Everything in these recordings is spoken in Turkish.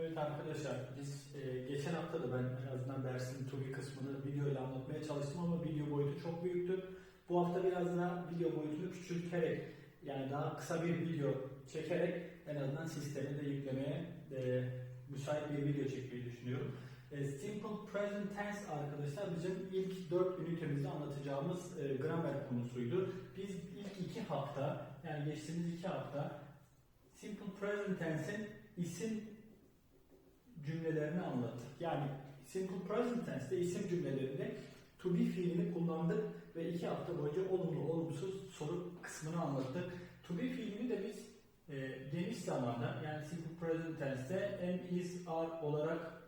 Evet arkadaşlar biz e, geçen hafta da ben en azından dersin TUBI kısmını video ile anlatmaya çalıştım ama video boyutu çok büyüktü. Bu hafta biraz daha video boyutunu küçülterek yani daha kısa bir video çekerek en azından sisteme de yüklemeye e, müsait bir video çekmeyi düşünüyorum. E, Simple Present Tense arkadaşlar bizim ilk 4 ünitemizde anlatacağımız e, gramer konusuydu. Biz ilk 2 hafta yani geçtiğimiz 2 hafta Simple Present Tense'in isim cümlelerini anlattık. Yani Simple Present Tense'de isim cümlelerinde to be fiilini kullandık ve iki hafta boyunca olumlu olumsuz soru kısmını anlattık. To be fiilini de biz e, geniş zamanda yani Simple Present Tense'de am, is, are olarak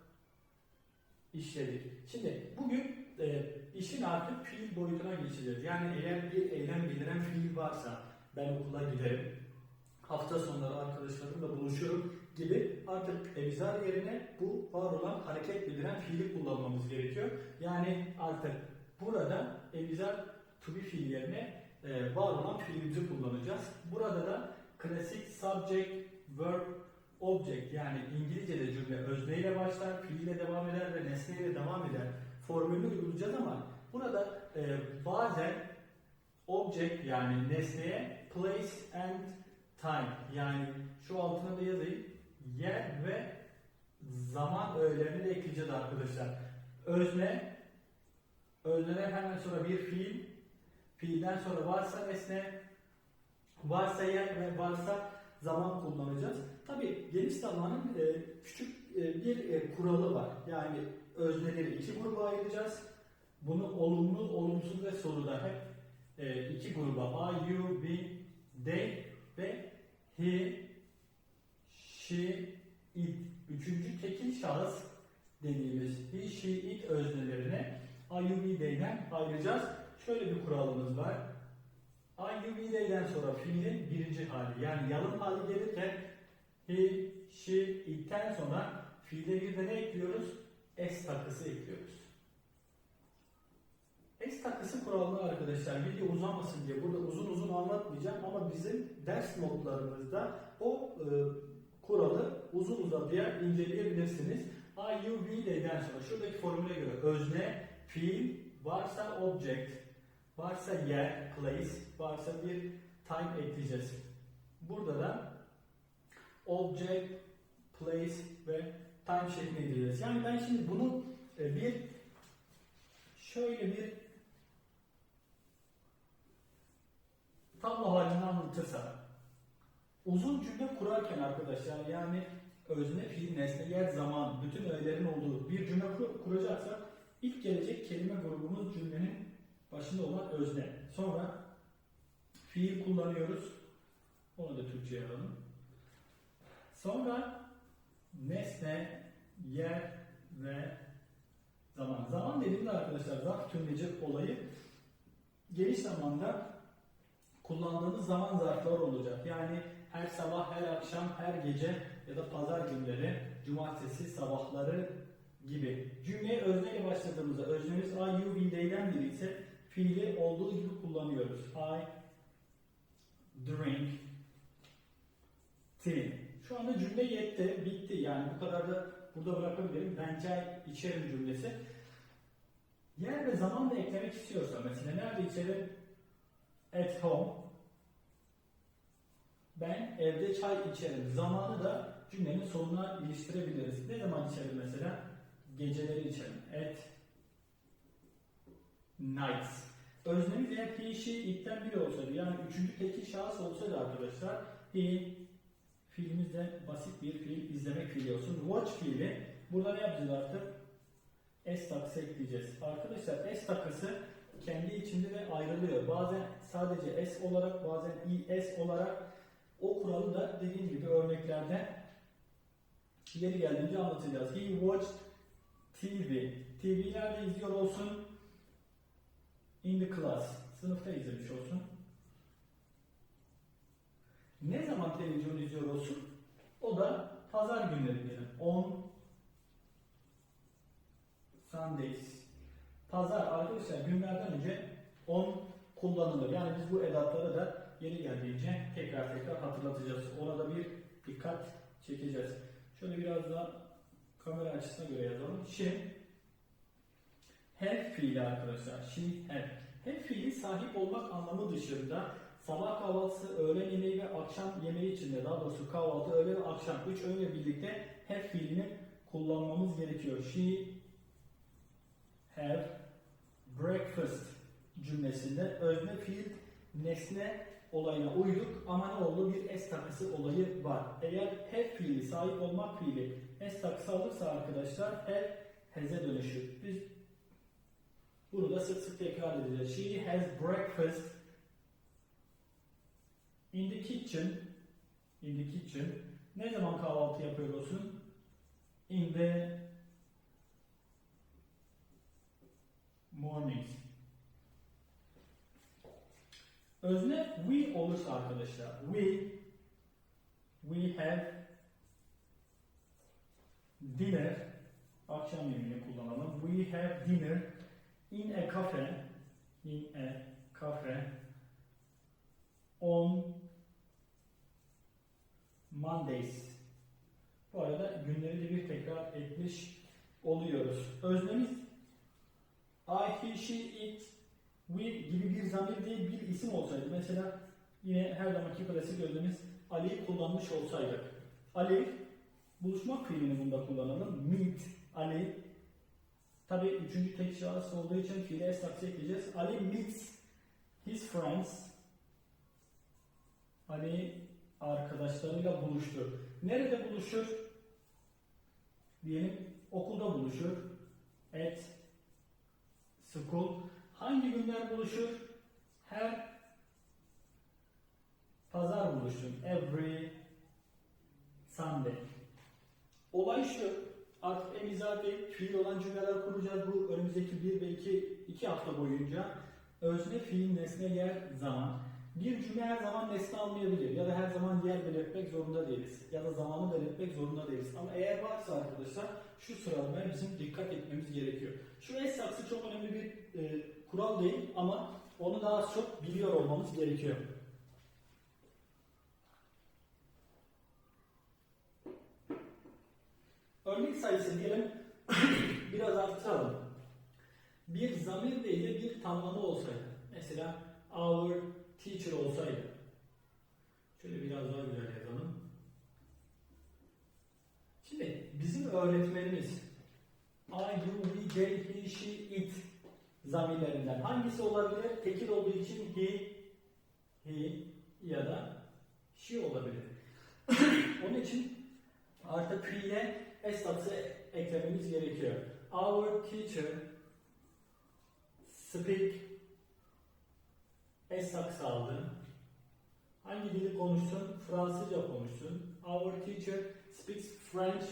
işledik. Şimdi bugün e, işin artık fiil boyutuna geçeceğiz. Yani eğer bir eylem bildiren fiil varsa ben okula giderim, hafta sonları arkadaşlarımla buluşurum gibi artık evizar yerine bu var olan hareket bildiren fiili kullanmamız gerekiyor. Yani artık burada evizar to be fiil yerine e, var olan fiilimizi kullanacağız. Burada da klasik subject, verb, object yani İngilizce'de cümle özneyle başlar, fiille devam eder ve nesneyle devam eder formülünü uygulayacağız ama burada e, bazen object yani nesneye place and time yani şu altına da yazayım yer ve zaman öğelerini de ekleyeceğiz arkadaşlar. Özne özneden hemen sonra bir fiil fiilden sonra varsa nesne varsa yer ve varsa zaman kullanacağız. Tabi geniş zamanın e, küçük e, bir e, kuralı var. Yani özneleri iki gruba ayıracağız. Bunu olumlu, olumsuz ve soruda hep e, iki gruba I, you, we, they ve he, she, it. Üçüncü tekil şahıs dediğimiz he, she, it öznelerine I, you, they'den ayıracağız. Şöyle bir kuralımız var. I, you, we, they'den sonra fiilin birinci hali yani yalın hali gelirken he, she, it'ten sonra fiile bir de ne ekliyoruz? S takısı ekliyoruz. S takısı kuralını arkadaşlar video uzamasın diye burada uzun uzun anlatmayacağım ama bizim ders notlarımızda o e, kuralı uzun uzadıya inceleyebilirsiniz. I, you, we, they'den sonra şuradaki formüle göre özne, fiil, varsa object, varsa yer, place, varsa bir time ekleyeceğiz. Burada da object, place ve time şeklinde ekleyeceğiz. Yani ben şimdi bunu e, bir şöyle bir tablo halinde anlatırsam uzun cümle kurarken arkadaşlar yani özne, fiil, nesne, yer, zaman bütün öğelerin olduğu bir cümle kur- kuracaksak ilk gelecek kelime grubumuz cümlenin başında olan özne. Sonra fiil kullanıyoruz. Onu da Türkçe'ye alalım. Sonra nesne, yer ve zaman. Zaman dediğimde arkadaşlar zarf tümleci olayı geniş zamanda kullandığımız zaman zarfları olacak. Yani her sabah, her akşam, her gece ya da pazar günleri, cumartesi sabahları gibi. Cümleye özneyle başladığımızda öznemiz I, you, we, they'den biri ise fiili olduğu gibi kullanıyoruz. I drink tea. Şu anda cümle yetti, bitti. Yani bu kadar da burada bırakabilirim. Ben çay içerim cümlesi. Yer ve zaman da eklemek istiyorsa mesela nerede içerim? At home. Ben evde çay içerim. Zamanı da cümlenin sonuna iliştirebiliriz. Ne zaman içerim mesela? Geceleri içerim. At nights. Öznemiz eğer he, she, it'ten biri olsaydı yani üçüncü tekil şahıs olsaydı arkadaşlar he fiilimiz de basit bir fiil izlemek fiili olsun. Watch fiili burada ne yapacağız artık? S takısı ekleyeceğiz. Arkadaşlar S takısı kendi içinde de ayrılıyor. Bazen sadece S olarak bazen ES olarak o kuralı da dediğim gibi örneklerden ileri geldiğince anlatacağız. He watched TV. TV nerede izliyor olsun? In the class. Sınıfta izlemiş olsun. Ne zaman televizyon izliyor olsun? O da pazar günleri diyelim. On Sundays. Pazar arkadaşlar günlerden önce on kullanılır. Yani biz bu edatları da yeri geldiğince tekrar tekrar hatırlatacağız. Ona da bir dikkat çekeceğiz. Şöyle biraz daha kamera açısına göre yazalım. She have fiili arkadaşlar. She have. Have fiili sahip olmak anlamı dışında sabah kahvaltısı, öğlen yemeği ve akşam yemeği içinde daha doğrusu kahvaltı, öğle ve akşam üç öğünle birlikte have fiilini kullanmamız gerekiyor. She have breakfast cümlesinde özne fiil nesne olayına uyduk ama ne oldu? Bir es takısı olayı var. Eğer have fiili, sahip olmak fiili es takısı alırsa arkadaşlar have has'e dönüşür. Biz bunu da sık sık tekrar edeceğiz. She has breakfast in the kitchen. In the kitchen. Ne zaman kahvaltı yapıyorsun? In the mornings. Özne we olursa arkadaşlar we we have dinner akşam yemeğini kullanalım. We have dinner in a cafe in a cafe on Mondays. Bu arada günleri de bir tekrar etmiş oluyoruz. Öznemiz I, he, she, it, we gibi bir zamir değil bir isim olsaydı. Mesela yine her zamanki klasik öznemiz Ali'yi kullanmış olsaydık. Ali buluşmak fiilini bunda kullanalım. Meet Ali Tabi üçüncü tek şahıs olduğu için fiile es taksi ekleyeceğiz. Ali meets his friends. Ali arkadaşlarıyla buluştu. Nerede buluşur? Diyelim okulda buluşur. At school. Hangi günler buluşur? Her pazar buluşur. Every Sunday. Olay şu. Artık em izafi fiil olan cümleler kuracağız. Bu önümüzdeki bir ve iki, iki hafta boyunca özne, fiil, nesne, yer, zaman. Bir cümle her zaman nesne almayabilir ya da her zaman yer belirtmek zorunda değiliz. Ya da zamanı belirtmek zorunda değiliz. Ama eğer varsa arkadaşlar şu sıralamaya bizim dikkat etmemiz gerekiyor. Şu es saksı çok önemli bir e, kural değil ama onu daha çok biliyor olmamız gerekiyor. Örnek sayısı diyelim biraz arttıralım. Bir zamir değil de bir tamlama olsaydı. Mesela our teacher olsaydı. Şöyle biraz daha güzel yazalım. Şimdi bizim öğretmenimiz I, you, we, they, he, she, it zamirlerinden hangisi olabilir? Tekil olduğu için he, he ya da she olabilir. Onun için artık fiile es tatsı eklememiz gerekiyor. Our teacher speak saksı aldı. Hangi dili konuşsun? Fransızca konuşsun. Our teacher speaks French.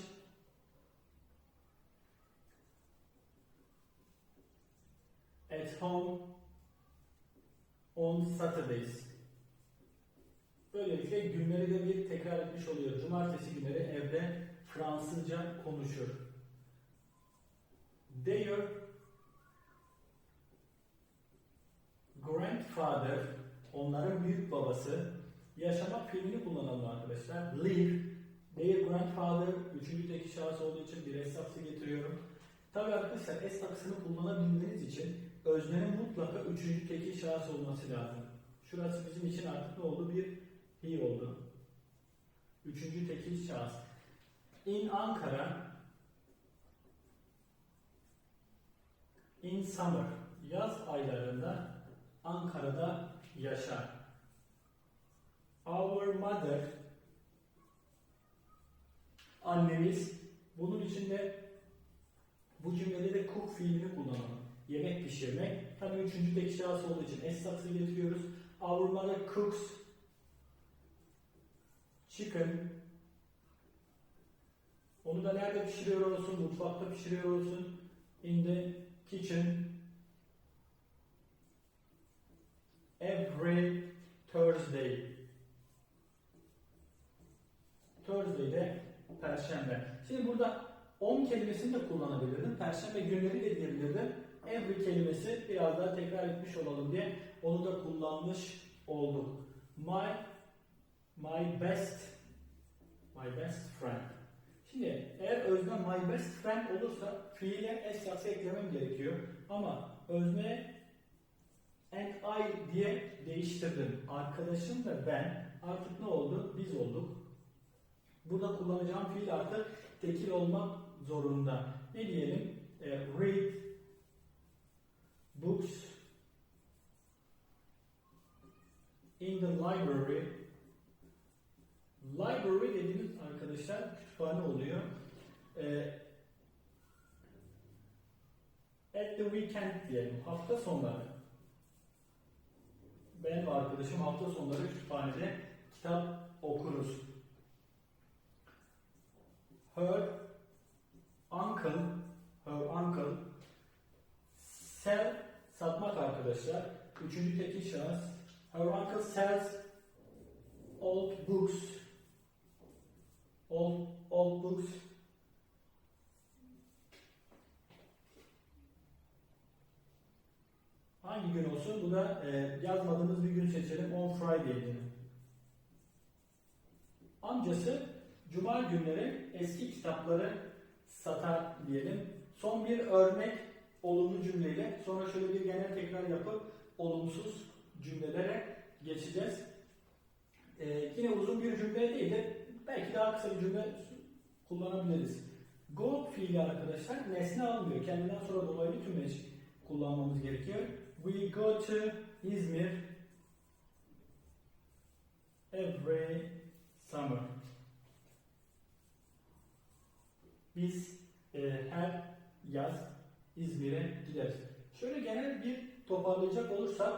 At home on Saturdays. Böylelikle günleri de bir tekrar etmiş oluyor. Cumartesi günleri evde Fransızca konuşur. Their grandfather, onların büyük babası, yaşamak fiilini kullanalım arkadaşlar. Live, their grandfather, üçüncü tek şahıs olduğu için bir es saksı getiriyorum. Tabii arkadaşlar es saksını kullanabilmeniz için öznenin mutlaka üçüncü tekil şahıs olması lazım. Şurası bizim için artık ne oldu? Bir he oldu. Üçüncü tekil şahıs. In Ankara, in summer, yaz aylarında Ankara'da yaşar. Our mother, annemiz, bunun içinde bu cümlede de cook fiilini kullanalım. Pişirmek. Tabii üçüncü tek şahıs olduğu için es saksı getiriyoruz. Mother cooks chicken. Onu da nerede pişiriyor olsun? Mutfakta pişiriyor olsun. In the kitchen. Every Thursday. Thursday'de Perşembe. Şimdi burada 10 kelimesini de kullanabilirdim. Perşembe günleri de diyebilirdim. Every kelimesi biraz daha tekrar etmiş olalım diye onu da kullanmış olduk. My my best my best friend. Şimdi eğer özne my best friend olursa fiile s şahsı eklemem gerekiyor. Ama özne and I diye değiştirdim. Arkadaşım ve ben artık ne oldu? Biz olduk. Burada kullanacağım fiil artık tekil olmak zorunda. Ne diyelim? E, read books in the library. Library dediğimiz arkadaşlar kütüphane oluyor. E, at the weekend diyelim. Hafta sonları. Ben ve arkadaşım hafta sonları kütüphanede kitap okuruz. Her uncle, her uncle sell satmak arkadaşlar. Üçüncü tekil şahıs. Her uncle sells old books. Old, old books. Hangi gün olsun? Bu da e, yazmadığımız bir gün seçelim. On Friday günü. Amcası Cuma günleri eski kitapları satar diyelim. Son bir örnek olumlu cümleyle sonra şöyle bir genel tekrar yapıp olumsuz cümlelere geçeceğiz. Ee, yine uzun bir cümle değil de belki daha kısa bir cümle kullanabiliriz. Go fiili arkadaşlar nesne almıyor. Kendinden sonra dolaylı tümeç kullanmamız gerekiyor. We go to İzmir every summer. Biz e, her yaz İzmir'e gideriz. Şöyle genel bir toparlayacak olursak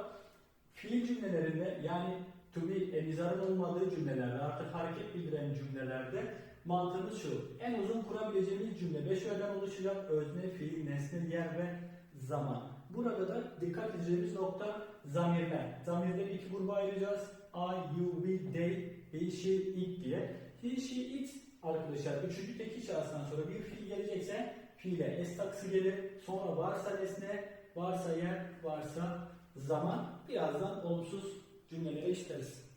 fiil cümlelerinde yani to be emizarın olmadığı cümlelerde artık hareket bildiren cümlelerde mantığımız şu. En uzun kurabileceğimiz cümle 5 öğeden oluşacak özne, fiil, nesne, yer ve zaman. Burada da dikkat edeceğimiz nokta zamirler. Zamirleri iki gruba ayıracağız. I, you, we, they, he, she, it diye. He, she, it arkadaşlar üçüncü tekil şahıstan sonra bir fiil gelecekse fiile s taksı gelir. Sonra varsa nesne, varsa yer, varsa zaman. Birazdan olumsuz cümlelere işleriz.